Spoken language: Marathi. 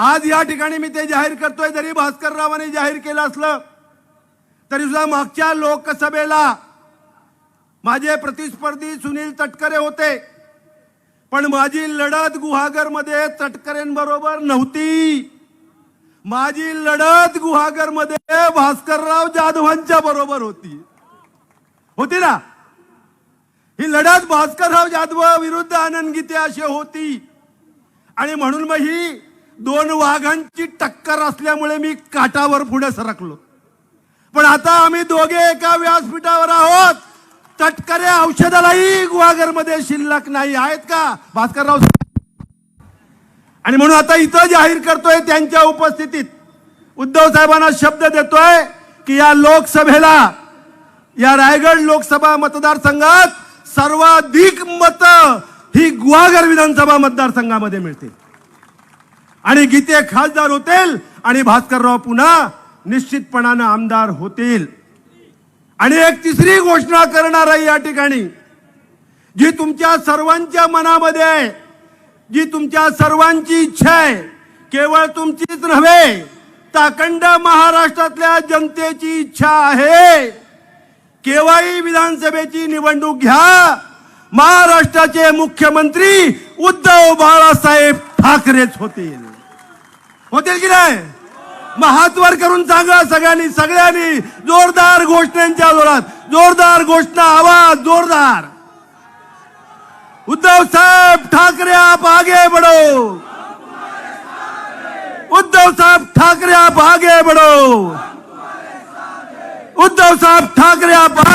आज या ठिकाणी मी ते जाहीर करतोय जरी भास्कररावांनी जाहीर केलं असलं तरी सुद्धा मागच्या लोकसभेला माझे प्रतिस्पर्धी सुनील तटकरे होते. पण माझी लढत गुहागरमध्ये तटकरेंबरोबर नव्हती. माझी लढत गुहागरमध्ये भास्करराव जाधवांच्या बरोबर होती. होती ना? ही लढत भास्करराव जाधव विरुद्ध आनंद गीते अशी होती. आणि म्हणून मग ही दोन वाघांची टक्कर असल्यामुळे मी काटावर पुढे सरकलो. पण आता आम्ही दोघे एका व्यासपीठावर आहोत. तटकरे औषधालाही गुहागरमध्ये शिल्लक नाही. आहेत का? भास्करराव आणि म्हणून आता इथं जाहीर करतोय त्यांच्या उपस्थितीत. उद्धव साहेबांना शब्द देतोय की या लोकसभेला या रायगड लोकसभा मतदारसंघात सर्वाधिक मत ही गुहागर विधानसभा मतदारसंघामध्ये मिळतील. आणि गीते खासदार होतील आणि भास्करराव पुन्हा निश्चितपणानं आमदार होतील. आणि एक तिसरी घोषणा करणार आहे या ठिकाणी जी तुमच्या सर्वांच्या मनामध्ये आहे जी तुमच्या सर्वांची इच्छा आहे केवळ तुमचीच नव्हे ताकंड महाराष्ट्रातल्या जनतेची इच्छा आहे. केव्हाही विधानसभेची निवडणूक घ्या. महाराष्ट्राचे मुख्यमंत्री उद्धव बाळासाहेब ठाकरेच होतील. होतील की नाही? मग हातवर करून सांगा सगळ्यांनी सगळ्यांनी जोरदार घोषणांच्या जोरात जोरदार घोषणा आवाज जोरदार. उद्धव साहेब ठाकरे आप आगे बढ़ो. उद्धव साहेब ठाकरे आप आगे बढ़ो. उद्धव साहेब ठाकरे आप आगे